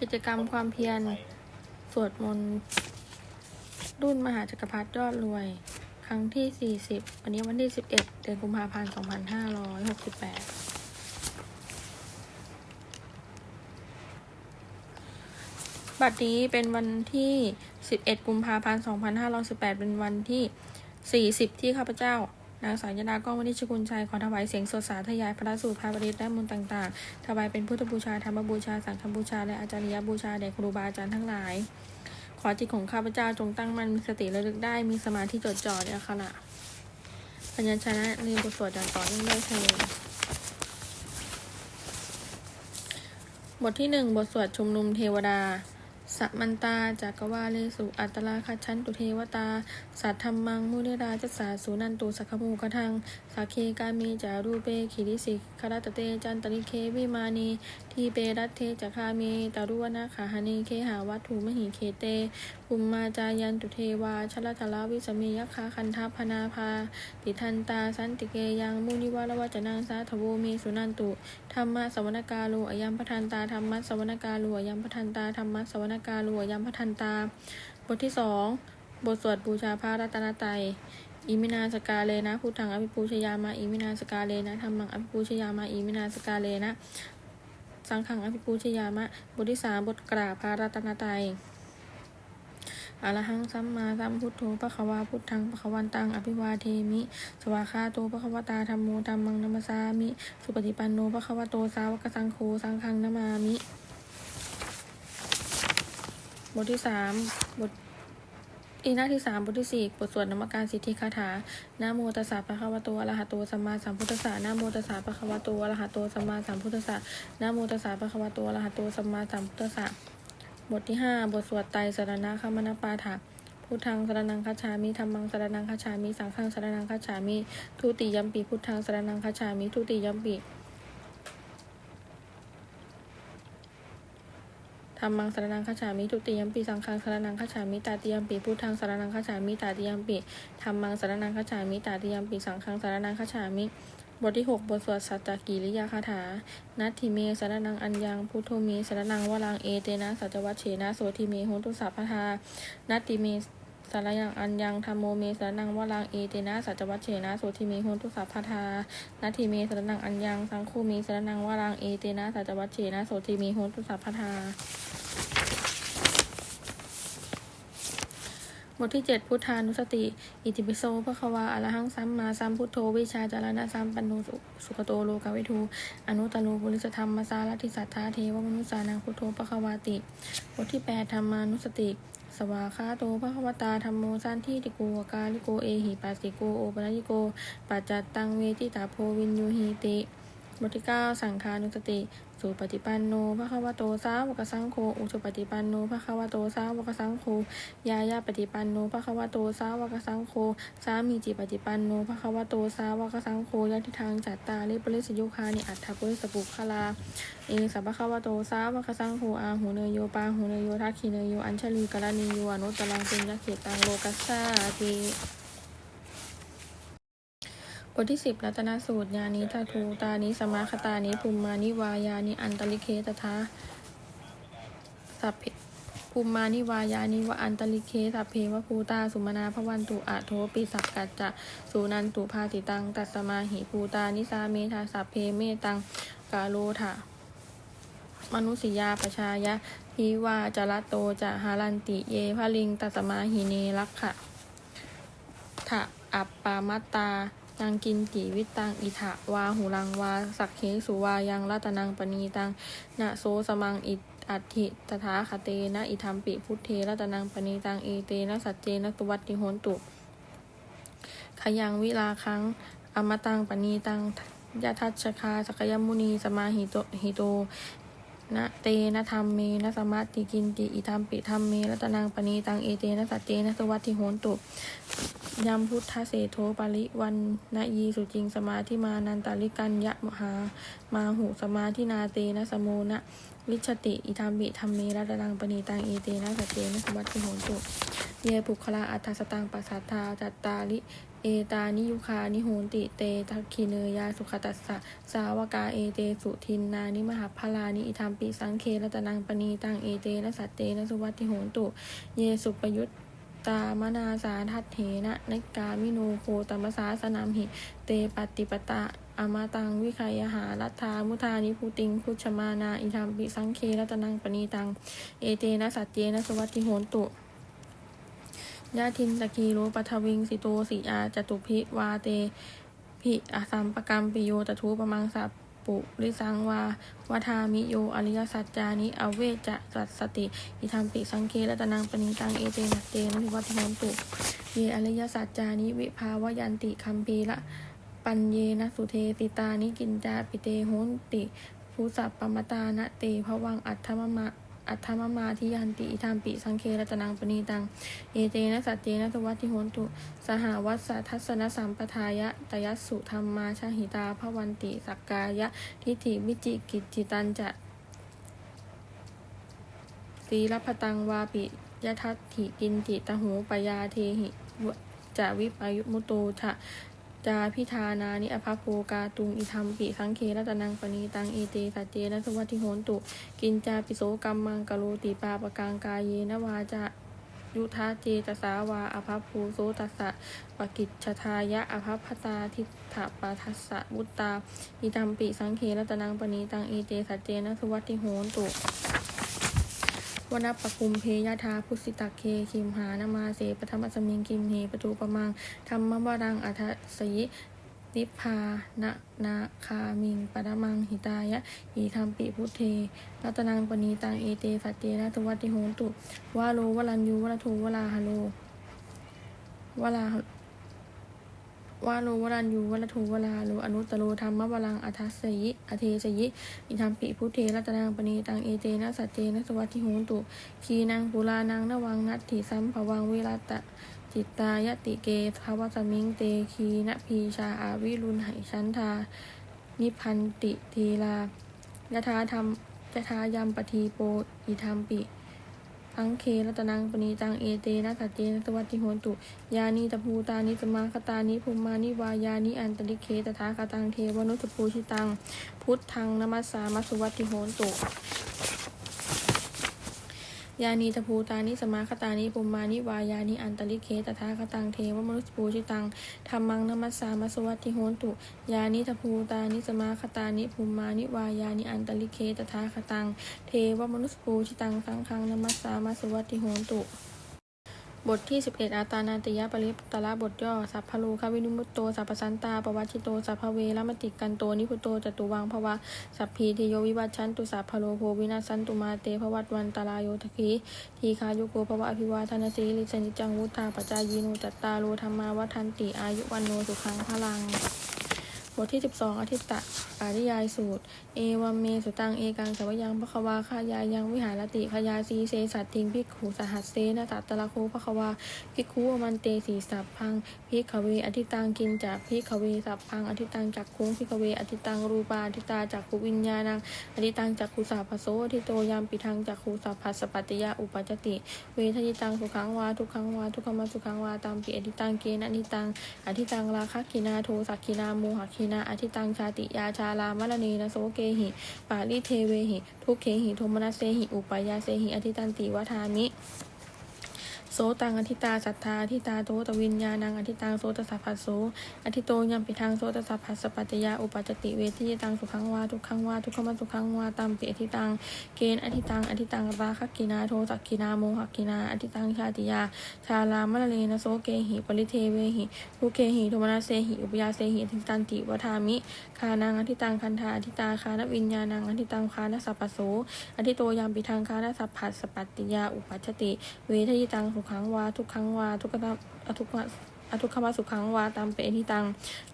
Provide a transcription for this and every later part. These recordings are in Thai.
กิจกรรมความเพียร สวดมนต์ รุ่นมหาจักรพรรดิยอดรวย ครั้งที่ 40 วันนี้วันที่ 11 เดือนกุมภาพันธ์ 2568 บัดนี้เป็นวันที่ 11 กุมภาพันธ์ 2518 เป็นวันที่ 40 ที่ข้าพเจ้า นางสาวยดาก้องวณิชกุลชัยขอถวายเสียงสดสาธยายพระสูตรพระบริตและมนต์ต่างๆ ถวายเป็นพุทธบูชาธรรมบูชา สังฆบูชา และอาจาริยบูชาแด่ครูบาอาจารย์ทั้งหลาย ขอจิตของข้าพเจ้าจงตั้งมั่นมีสติระลึกได้มีสมาธิจดจ่อในขระปัญญชนะในบทสวดอย่างต่อเนื่องได้เทบทที่หนึ่งบทสวดชุมนุมเทวดา สัมมันตาจากกวาเลสุ อัตราคัจฉันตุเทวตา สัทธรรมัง มุนิราจัสสาสุนันตุสักขมูกทังสักเคกามีจารูเปขิริสิกคารตเตจันตริเควิมานีทีเปรัตเทจักคามีตารุวนาขาหานีเคหาวัตถุมหิเคเตภุมมาจายันตุเทวาชลทลวิสเมยัคาคันทัพพนาภาติทันตาสันติเกยังมุนิวารวจนังสาทโวเมสุนันตุธรรมะสวนกาโลอยัมพทันตาธรรมะสวนกาโลอยัมพทันตาธรรมะสวนกาโลอยัมพทันตา บทที่สองบทสวดบูชาพระรัตนตรัยอิมินาสกาเลนะพุทธังอภิปูชยามาอิมินาสกาเลนะธรรมังอภิปูชยามาอิมินาสกาเลนะ สังขังอภิปูชยามะ บทที่สามบทกราบพระรัตนตรัยอรหังสัมมาสัมพุทโธปะคะวาพุทธังปะคะวันตังอภิวาเทมิ สวาคาโตปะคะวตาธรรมโมธรรมังนัมสสามิ สุปฏิปันโนปะคะวโตสาวกสังโฆสังฆังนามามิ บทที่สามบทอีหน้าที่สามบทที่สี่บทสวดนมัการสิทธิคาถานะโมตัสสะปะคะวะโตอะระหะโตสัมมาสัมพุทธัสสะนะโมตัสสะปะคะวะโตอะระหะโตสัมมาสัมพุทธัสสะนะโมตัสสะปะคะวะโตอะระหะโตสัมมาสัมพุทธัสสะบทที่ห้าบทสวดไตรสรณะคมนปาฐะพุทธังสรนังคัจฉามิธรรมังสรนังคัจฉามิสังฆังสรนังคัจฉามิทุติยัมปีพุทธังสรนังคัจฉามิทุติยัมปี ธรรมังสารนังขจฉามิทุติยมปีสังฆังสารนังขจฉามิตาติยมปีพุทธังสารนังขจฉามิตาติยมปีธรรมังสารนังขจฉามิตาติยมปีสังฆังสารนังขจฉามิบทที่หกบทสวดสัจจกิริยาคาถา นัตถิเมสารนังอัญญัง พุทโธเมสารนังวรังเอเตนะ สัจวัชเชนะ โสทิเมโหตุสัพพทา นัตติเม สารยังอัญญังธรรมโมเมสารนังวรังเอเตนะสัจวัชเชนะโสทิเมโหตุสัพพทานัตถิเมสรนังอัญญังสังคูเมสารนังวรังเอเตนะสัจวัชเชนะโสทิเมโหตุสัพพทาบทที่ 7 พุทธานุสติ อิติปิโสภควาอรหังสัมมาสัมพุทโธ วิชาจารณะสัมปันโนสุขโตโลกาวิทู อนุตโลบุริสธรรมมาสาลทิสัทธาเทวมนุสานังพุทโธภควาติ บทที่ 8 ธรรมานุสติ สวาคาโตพระควตาธรรมโมสันทิติโกกาลิโกเอหิปัสสิโกโอปะยิโก ปัจจัตตังเวทิตาโพวินยูหิติ บทที่9สังขานุสติสุปฏิปันโนภะคะวะโตสาวกสังโฆอุชุปฏิปันโนภะคะวะโตสาวกสังโฆยายาปฏิปันโนภะคะวะโตสาวกสังโฆสามีจิปฏิปันโนภะคะวะโตสาวกสังโฆยะทิทางจัตตาริปริสยุคานิอัตถปุริสปุคลาเอสัพพะคะวะโตสาวกสังโฆอาหูเนยโยปาหูเนยโยทักขิเนยโยอัญชลีกรณีโยอนุตตรังเป็นยักเขตังโลกัสสาติ บทที่สิบรัตนสูตรญาณิทาทูตานิสมาคตานิภูมิมานิวายานิอันตลิเคตถาสัพเพภูมิมานิวายานิวะอันตลิเคสัพเพวะภูตาสุมนาพวันตุอะโทปิสักกัจจะสุนันตุภาติตังตัสมาหิภูตานิสาเมธาสัพเพเมตังกาโลถะมนุสิยาประชายะทิวาจรัตโตจะหารันติเยพลิงตัสมาหิเนลักขะทะอัปปามัตตา ยังกินติวิตังอิทะวาหูรังวา สักเคสุวายังรัตนังปณีตังนะโซสมังอิอัติตถาคเตนะอิธรรมปิพุทเทรัตนังปณีตังเอเตนะสัจเจนะตุวัติโหนตุ ขยังวิลาคังอมตังปณีตังยะทัชคาสกยมุนีสมาหิโตหิโต นะเตนะธรรมเมนะสมาติกินติอิธรรมปิธรรมเมรัตนังปณีตังเอเตนะสัจเจนะสวัตติโหนตุยำพุทธเสโทปาริวันนยีสุจิงสมาธิมานันตาลิกัญยะมหา มาหุสมาธินาเตนะสโมนะวิชติอิธรรมปิธรรมเมรัตนังปณีตังเอเตนะสัจเจนะสวัตติโหนตุเยปุคละอัตถสตังปัสสัทธาจัตตาลิ เอตานิยุคานิโหนติเตทักขิเนยาสุขตัสสะสาวกาเอเตสุทินนานิมหาพลานิอิธรรมปิสังเครัตนังปณีตังเอเตนะสัตเตนะสุวัติโหนตุ เยสุปยุตตามนาสาทัตเถนะนิกามิโนโคตมสาสนามหิ เตปฏิปตะอมาตังวิไคยหารัตธามุทานิภูติงพุชมานาอิธรรมปิสังเครัตนังปณีตัง เอเตนะสัตเจนะสวัตติโหนตุ ยาทินตะกีโรปัทวิงสิโตสีอาจตุพิวาเตพิอาสัมปกรรมปิโยตทูปมังสัปปุริสังวาวทามิโยอริยสัจจานิอเวจะสัสสติอิธรรมปิสังเครัตนังปณิตังเอเตนะเตนะวิวัติโหนตุเยอริยสัจจานิวิภาวยันติคัมภีละปัญเยนะสุเทติตานิกินจาปิเตโหนติภูสัพปมตานะเตภวังอัตถมมะ อัตถมมาทิยันติอิธรรมปิสังเครัตนังปณีตัง เอเตนะสัจเจนะสวัติโหนตุ สหวัสสะทัศนสัมปทายะตยัสสุธรรมาชาหิตาภวันติสักกายะ ทิฏฐิวิจิกิจจิตันจะสีรพตังวาปิยทัตถิกินจิตหูปยาเทหิจะวิปายุมุโตทะ จาพิธานานิอภโภกาตุงอิธรรมปิสังเครัตนังปณีตังเอเตสัจเจนะสวัติโหนตุ กินจาปิโสกรรมังกะโลติปาปะกังกายเยนวาจะยุทธาเจตสาวาอภัพภูโสตัสสะปกิจชทายะอภัพพตาทิฏฐปาทัสสะบุตตาอิตัมปิสังเครัตนังปณีตังเอเตสัจเจนะสวัตติโหนตุ วนปปคุมเพยธาพุสิตักเคคิมหานามาเสปธรรมสมิงคิมเหปตูปมังธรรมวรังอัทสยินิพพานะนาคามิงปะมังหิตายะอีธรรมปิพุทเทรัตนังปณีตังเอเตสัจเจนะทวัติโหนตุวาโลวลันยูวลทูวลาฮโลวลา วาโลวรันยูวลทูวลาโลอนุตโลธรรมวลังอัทัสยิอเทสยิอิธรรมปิพุทเทรัตนังปณีตังเอเตนะสัจเจนะสวัติโหนตุคีนังปุลานังนวังนัตถิสัมภวังวิรัตะจิตตายติเกทาวสมิงเตคีนพีชาอาวิรุณไหชันทา นิพันติทีลายถาธรรมยถายามปทีโปอิธรรมปิ อังเครัตนังปณีตังเอเตนะสัจเจนะสวัสติโหนตุ ยานีตะภูตานิสมาคตานิภูมานิวายานิอันตริเคตถาคตังเทวนุสภูชิตัง พุทธังนมัสสามัสวัตติโหนตุ ยานีตภูตานิสมาคตานิปุมมานิวายานิอันตริเคตถาคตังเทวมนุสปูชิตังธรรมังนมัสสามัสวัติโหนตุ ยานิตภูตานิสมาคตานิปุมมานิวายานิอันตริเคตถาคตัง เทวมนุสปูชิตังสังฆังนมัสสามัสวัตติโหนตุ บทที่ 11 อาตานาติยปริปตละบทย่อ สัพพลูควินุมุตโต สัพพสันตา ปวัชิโต สัพพเวรมติกันโต นิพุโต จตุวังภวะ สัพพีทิโยวิวัชชันตุ สัพพโลโภวินาสันตุมาเตภวัตวันตารายโยทคีทีคายุโกภวะอภิวาทนสีลิสนิจังวุธาปจายีโนจัตตาโลธรรมาวัฒนติ อายุวันโนสุขังพลัง บทที่ 12อธิตตะปาริยายสูตร เอวัมเมสุตัง เอกังสวยังพระควาคายายังวิหารติขยาสีเสสัตทิงพิกขูสหัสเสนะตัตตะละโคพะควาพิกขูอมันเตสีสัพพังพิกขเวอธิตังกินจากพิกขเวสัพพังอธิตังจักคุงพิกขเวอธิตังรูปาอธิตาจักขุวิญญาณังอธิตังจักขุสาพโสอธิโตยามปิทังจักขุสัพพัสสปฏิยาอุปจติ เวทยิตังสุขังวาทุกขังวาทุกขมาสุขังวาตามปิอธิตังเกณอธิตังอธิตังราคะคินาโทสักคินาโมหินาอธิตังชาติยาชาลามะละเนนะโสเกหิ ปาลิเทเวหิ ทุกเขหิโทมนัสเซหิ อุปยาเซหิ อธิตันติวทามิ โสตังอธิตาสัทธาอธิตาโตตวิญญาณังอธิตังโสตสัพพัสโสอธิโตยัมปิทางโสตสัพพัสสปัจจยาอุปจจติเวทิยตังสุขังวาทุกขังวาทุกขมัสุขังวาตามปิอธิตังเกณฑ์อธิตังอธิตังราคกินาโทสักกินาโมหกินาอธิตังชาติยาชาลามะละเลนะโสเกหิปริเทเวหิทุกเกหิโทมนัสเสหิอุปยาเสหิอธิตันติวัฏามิคานังอธิตังคันธาอธิตาคานวิญญาณังอธิตังคานสัพพโสอธิโตยามปิทางคานสัพพัสสปัตติยาอุปัชชติเวทยิตังสุขังวา ทุกขังวา ทุกขะอทุกขะอทุกขมาสุขังวาตามเปอทิตัง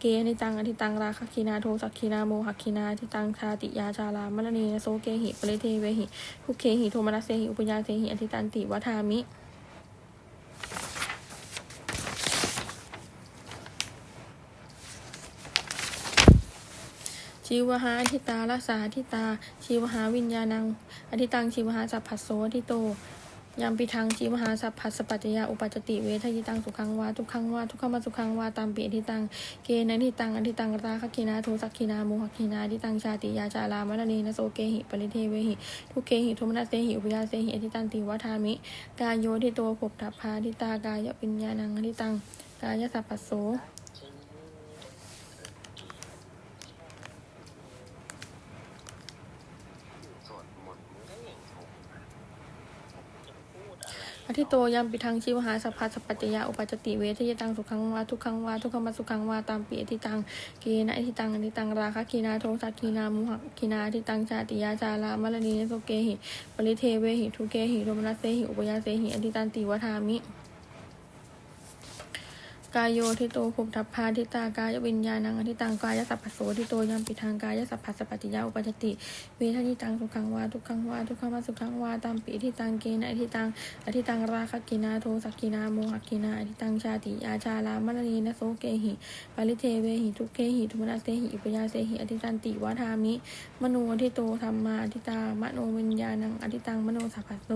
เกอนิตังอธิตังราคคินาโทสักคินาโมหคินาอธิตังชาติยาชาลามะนีโสเกหิปริเทเวหิทุกเคหิโทมนัสเสหิอุปยาเสหิอธิตันติวัฏามิชีวหาอธิตารักษาอธิตา ชีวหาวิญญาณังอธิตังชีวหาสัพพัสโสอธิโต ยามปิทังชีมหาสัพพัสปัจจยาอุปัจติเวทยิตังสุขังวาทุกขังวาทุกขมาสุขังวาตามปีทิตังเกนะทิตังอันทิตังกราคคินาโทสักคินาโมหคินาทิตังชาติยาจารามรณีนโสเกหิปริเทเวหิทุเกหิทุมนัสเสหิอุปยาเสหิอทิตันติวัฏามิ กายโยทิโตภพทัพพาทิตากายปิญญาณังอทิตังกายสัพพโสวดมนต์มันก็ยังถูกจะพู อธิโตยามปิทังชีวหาสัพพะสัพปัจยาอุปจติเวทยตังสุขังวาทุกขังวาทุกขมัสุขังวาตามปีอธิตังเกนะอธิตังอธิตังราคะกีนาโทสักกีนามุหคีนาอธิตังชาติยาจารามรณีนโสเกหิปริเทเวหิทุเกหิโรมนัสเสหิอุปยาเสหิอธิตันติวทามิ กายโยทิโตภุทัพพาทิตากายวิญญาณังอธิตังกายสัพพโสทิโตยามปิทางกายสัพพสัพปติยาอุปจติเวทนิตังสุขังวาทุกขังวาทุกขมาสุขังวาตามปิทิตังเกนะอธิตังอธิตังราคกินาโทสักกินาโมหกินาอธิตังชาติยาจารามรณีนโสเกหิปริเทเวหิทุกเกหิทุมนัสเสหิอุปยาเสหิอธิตันติวทามิมโนอธิโตธรรมาอธิตามโนวิญญาณังอธิตังมโนสัพพโส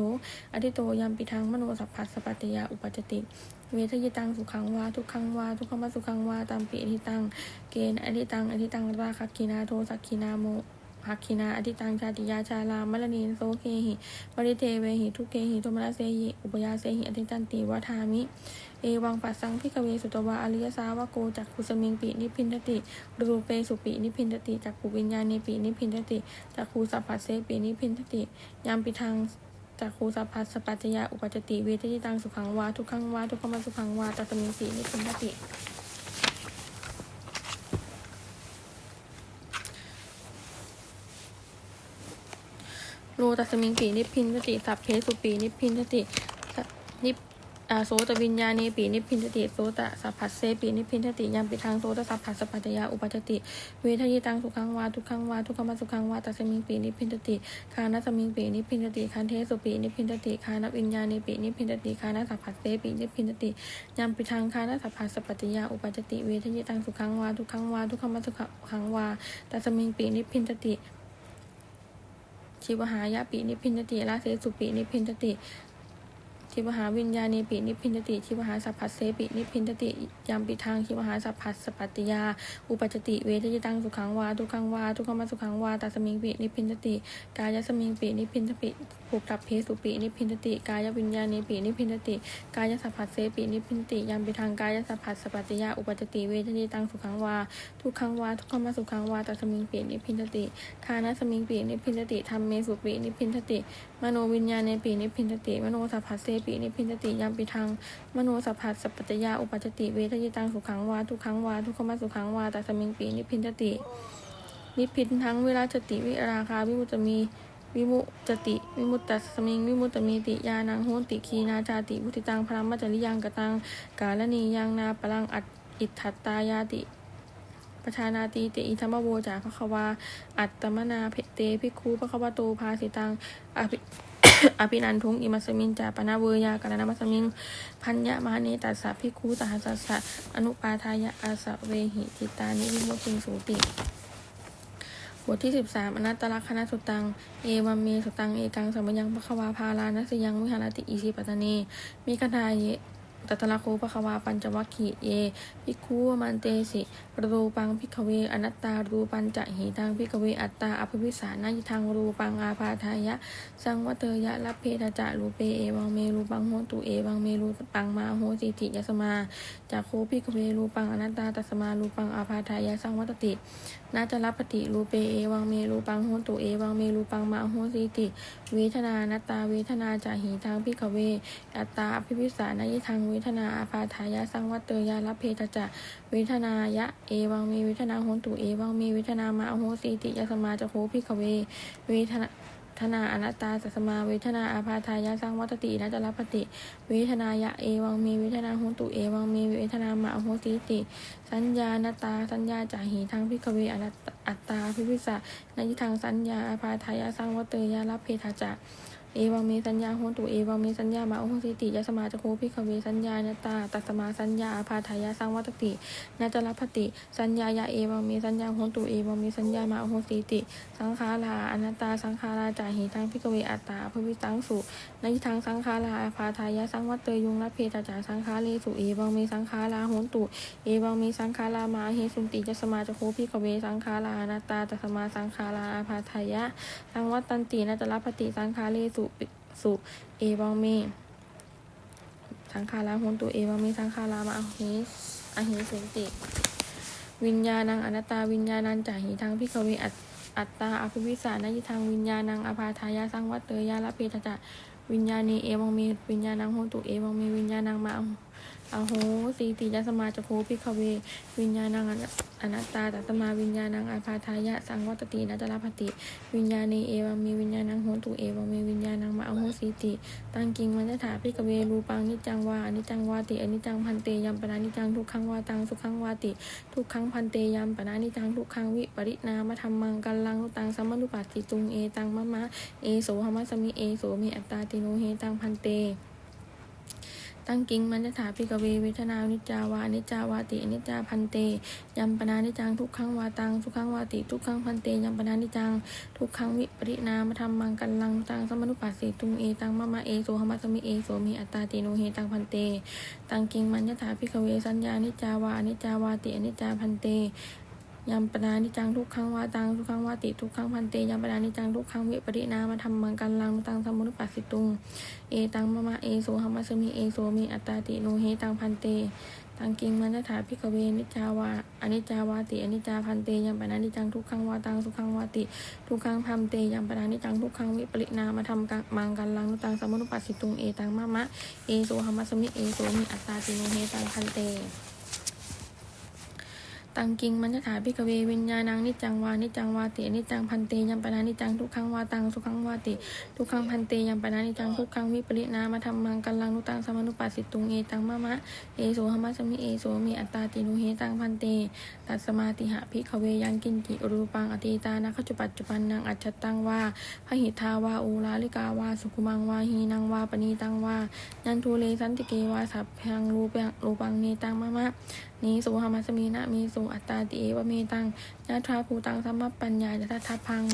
อธิโตยามปิทังมโนสัพพสัพปติยาอุปจติ เวทยิตังสุขังวาทุกขังวาทุกขมัสสุขังวาตามปีอธิตัง เกณฑ์อธิตังอธิตังราคักินาโทสักกินาโมหักขินาอธิตังชาติยาชาลามรณีโสเคหิปริเทเวหิทุเกหิโทมนัสเสหิอุปยาเสหิอธิตันติวัฏามิ เอวังปัสสังพิกเวสุตวาอริยสาวโกจักขุสมิงปินิพินทติรูเปสุปินิพินทติจักขุวิญญาณีปินิพินทติจักขุสัพพเสปินิพพินทติยามปิทัง จากครูสัพพัสปัจจยาอุปัจติเวทิตังสุขังวาทุกขังวาทุกขมาสุขังวาตัสมิงสีนิพพินติโลตัสมิงปีนิพพินทติสัพเพสุปีนิพพินทตินิ โสตวิญญาณีปีนิพินติโสตสัพพัสเสปีนิพินติยามปิทางโสตสัพพัสสปัจยาอุปัจติเวทยิตังสุขังวาทุกขังวาทุกขมาสุขังวาตัสมิงปีนิพินติคานะสมิงปีนิพินติคันเทสุปีนิพินติคานะวิญญาณีปีนิพินติคานะสัพพัสเสปีนิพินติยามปิทางคานะสัพพัสสปัจยาอุปัจติเวทยิตังสุขังวาทุกขังวาทุกขมาสุขังวาตัสมิงปีนิพินติชีวหายะปีนิพินติลาเสสุปีนิพินติ ชีวหาวิญญาณีปินิพินติชีวหาสัพพัสเสปินิพินติยามปิทางชีวหาสัพพัสสปัตติยา อุปจติเวทยิตังสุขังวาทุกขังวาทุกขมาสุขังวาตัสมิงปินิพินติกายสมิงปินิพินติภูตับเพสุปินิพินติกายวิญญาณีปินิพินติกายสัพพัสเสปินิพินติยามปิทางกายสัพพัสสปัตติยาอุปจติเวทยิตังสุขังวาทุกขังวาทุกขมาสุขังวาตัสมิงปินิพินติคานะสมิงปินิพินติธรรมเมสุปินิพินติมโนวิญญาณในปีนิพินติมโนสัพพัสเสปีนิพพินติยามปิทัง มโนสัพพัสสปปัจจยาอุปัจติเวทยิตังสุขังวาทุกขังวาทุกขมัสุขังวาตัสมิงปีนิพพินติ นิพินทั้งเวลาจติวิราคาวิมุตมีวิมุจติ วิมุตตสมิง วิมุตตมีติยานังโหนติคีนาจาติพุทธิตังพระมัจจริยังกตัง กาลนียังนาปลังอัตอิทธัตตายาติประชานาตีติอิธรรมโวจาภควา อัตตมนาเพเตภิกขุภควโตภาสิตังอภิ อภินันทุงอิมัสมินจาปนาเวยากรณมัสมิง พัญญมาเนตัสสะภิกขุสหัสสะอนุปาทายะอาสะเวหิจิตานิวิมุตติงสูติบทที่สิบสามอนัตตลักษณสุตัง เอวัมเมสุตัง เอกังสัมยังปะควาพาลานัสยังวิหารติอิสิปัตเน มีคทาเย ตัตตละโคปะควาปัญจวัคคีเยภิกขุมันเตสิรูปังพิกเวอนัตตารูปัญจะหิตังพิกเวอัตตาอภิวิสานายิทังรูปังอาพาทายะ สังวเตยะรับเพทจะรูเปเอวังเมรูปังโหตุเอวังเมรูปังมาโหสิติยสมาจากโคพิกเวรูปังอนัตตาตัสมารูปังอาพาทายะสังวัตตินาจะรับปฏิรูเปเอวังเมรูปังโหตุเอวังเมรูปังมาโหสิติเวทนานัตตาเวทนาจะหีทางพิกเวอัตตาพิพิสานยิทางเวทนาอาพาทายะสังวัตเตยารับเพตจะเวทนายะเอวังเมเวทนาโหตุเอวังเมเวทนามาโหสิติยสมาจะโคพิกเวเวทนา ทนาอนัตตาสัสมาเวทนาอาพาทายะสร้างวัตตินะจรปฏิเวทนายะเอวังมเวทนาหุตุเอวังมเวทนามะโหติติ สัญญาณตาสัญญาจาหีทางพิกเวอนัตตตาพิพิสะนยิทางสัญญาอาพาทายะสร้างวัตเตยะรับเพทาจะ เอวังเมสัญญาโหตุเอวังเมสัญญามาโอหสิติยสมาจโคพิกเวสัญญาเนตาตัสมาสัญญาอาพาทายาสังวัตตินาจรพติ สัญญายาเอวังเมสัญญาโหตุเอวังเมสัญญามาโอหสิติ สังขาราอนัตตาสังขาราจาหิทังพิกเวอัตตาภวิสังสุ นายิทังสังขาราอาพาทายาสังวัตเตยุงละเพตจาสังขาเลสุเอวังเมสังขาราโหตุ เอวังเมสังขารามาเฮสุนติยสมาจะโคพิกเวสังขาราอนัตาตัสมาสังขาราอาพาทายะ สังวัตตันตินาจรพติสังคาเลสุสุเอวังเมสังขาราโหนตุเอวังเมสังขารามาอหิอหิสุนติ วิญญาณังอนัตตาวิญญาณันจาหิทังพิกเวอัตอัตตาอภิวิสานยิทังวิญญาณังอภาทายาสังวัตเตยาละเพทจะ วิญญาณีเอวังเมวิญญาณังโหตุเอวังเมวิญญาณังมา อโหสีติยสมาจโคพิกเว วิญญาณังอนัตตาตัตมาวิญญาณังอาพาทายะ สังวัตตินัจรพติ วิญญาณีเอวังมีวิญญาณังโหตุเอวังมีวิญญาณังมาอโหสีติ ตังกิงมันจะถาพิกเวรูปังนิจังวาอนิจังวาติอนิจังพันเตยัมปนานิจังทุกขังวาตังสุขังวาติ ทุกขังพันเตยัมปนานิจังทุกขังวิปริณามธรรมังกัลลังตังสัมมนุปัสสิตุงเอตังมะมะเอโสหมัสมิเอโสมีอัตตาติโนเฮตังพันเต ตั้งกิงมันจะถาพิกเวเวทนานิจาวานิจาวาติอนิจาพันเตยัมปนานิจังทุกขังวาตังทุกขังวาติทุกขังพันเตยัมปนานิจัง ทุกขังวิปริณามธรรมังกัลลังตังสมนุปัสสิตุงเอตังมะมะเอโสหมัสมิเอโสมีอัตตาติโนเฮตังพันเต ตังกิงมันยถาพิกเวสัญญานิจาวานิจาวาติอนิจจาพันเต ยัมปนานิจังทุกขังวาตังทุกขังวาติทุกขังพันเตยัมปนานิจังทุกขังวิปริณามธรรมังกัลลังตังสมุนุปัสสิตุงเอตังมะมะเอโสหัมมัสมิเอโสมีอัตตาติโนเฮตังพันเตตังกิงมันถาพิกเวนิจาวาอนิจาวาติอนิจาพันเตยัมปนานิจังทุกขังวาตังสุขังวาติ ทุกขังพัมเตยัมปนานิจังทุกขังวิปริณามธรรมกังมังกันลังตังสมุนุปัสสิตุงเอตังมะมะเอโสหมมัสมิเอโสมีอัตตาติโนเฮตังพันเต ตังกิงมันจะถาพิกเววิญญาณังนิจังวานิจังวาตินิจังพันเตยัมปนานิจังทุกขังวาตังสุขังวาติ ทุกขังพันเตยัมปนานิจังทุกขังวิปริณามธรรมังกัลลังนุตังสมนุปัสสิตุงเอตังมะมะเอโสหมัสมิเอโสมีอัตตาตินุเฮตังพันเตตัสมาติหะพิกเวยังกินจิรูปังอติตานะขจุปัจจุปันนังอัจฉตังวาพหิทาวาอูลาลิกาวาสุขุมังวาหีนังวาปณีตังวายันทูเลสันติเกวาสัพพังรูปังรูปังเนตังมะมะนีสุหามัสมีนะมีสุอัตตาติเอวเมตัง ยะทาภูตังสัมมปัญญาจะทัทพัง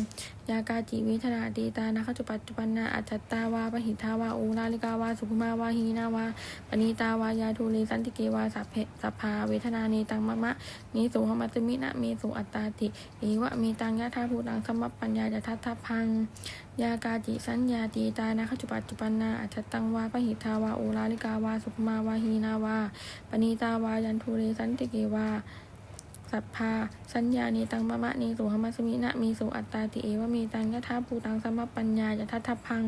ยากาจิวิทนาตีตานะขจุปัจจุปันนาอัจจตาวาปหิทาวาอูราลิกาวาสุภมาวาหีนาวาปณีตาวายาทูเลสันติเกวาสัพเพสัพพาเวทนาเนตังมะมะนีสุหมัสมีนะมีสุอัตตาติเอวเมตังยะทาภูตังสัมมปัญญาจะทัทพัง ยากาจิสัญญาตีตานะขจุปัจจุปันนาอัจจตังวาปหิทาวาอูราลิกาวาสุภมาวาหีนาวาปณีตาวายันทูเรสันติเกวา สัพพาสัญญาเนตังมะมะเนสุหมัสมินะมีสุอัตตาติเอวะเมตังยะทาภูตังสัมปัญญาจะทัทพัง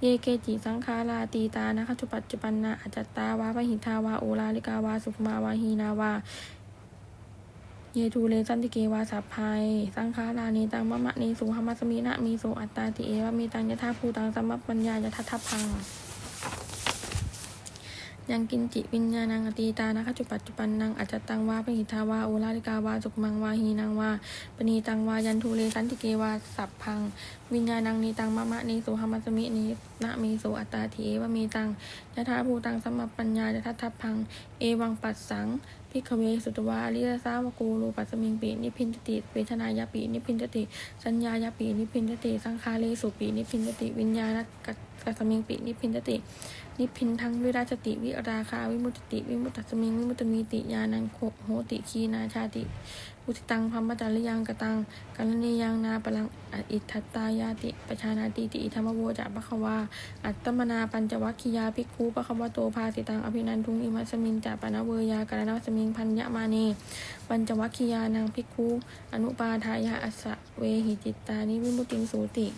เยเกจิสังขาราตีตานะขจุปัจจุปันนาอจจตาวาปหิทาวาโอลาลิกาวาสุขมาวาหีนาวาเยทูเลสันติเกวาสัพพายสังขาราเนตังมะมะเนสุหมัสมินะมีสุอัตตาติเอวะเมตังยะทาภูตังสัมปัญญาจะทัทพัง ยังกินจิวิญญาณังอตีตานะขจุปัจจุปันนังอัจจตังวาปหิทาวาโอลาลิกาวาสุขมังวาหีนังวาปณีตังวายันทูเลสันติเกวาสัพพัง วิญญาณังนีตังมะมะนีสุหมัสมินีนะมีสุอัตตาทีเอวมีตังยะทาภูตังสมปัญญาจะทัททัพพัง เอวังปัสสังพิกเวสุตวาอริยสาวกูรูปัสมิงปีนิพินตติเวทนายาปีนิพินตติสัญญายาปีนิพินตติ สังคาเลสุปีนิพินตติวิญญาณกัสกัมิงปีนิพินตติ นิพพินทั้งวิราชติวิราคาวิมุตติ วิมุตตสมิงวิมุตตมีติญาณังโคโหติคีนาชาติอุทิตังพัมมจาริยังกตังกัลนียังนาปลังอิทัตตายาติปชานาติติธรรมโวจะปะคะวา อัตตมนาปัญจวัคคียาภิกขุปะคะวะโตภาสิตังอภินันทุงอิมัสมินจะปะนะเวยากรณสมิงพันยะมาเนปัญจวัคคียานังภิกขุอนุปาทายาอัสสะเวหิจิตตานิวิมุตติงสูติ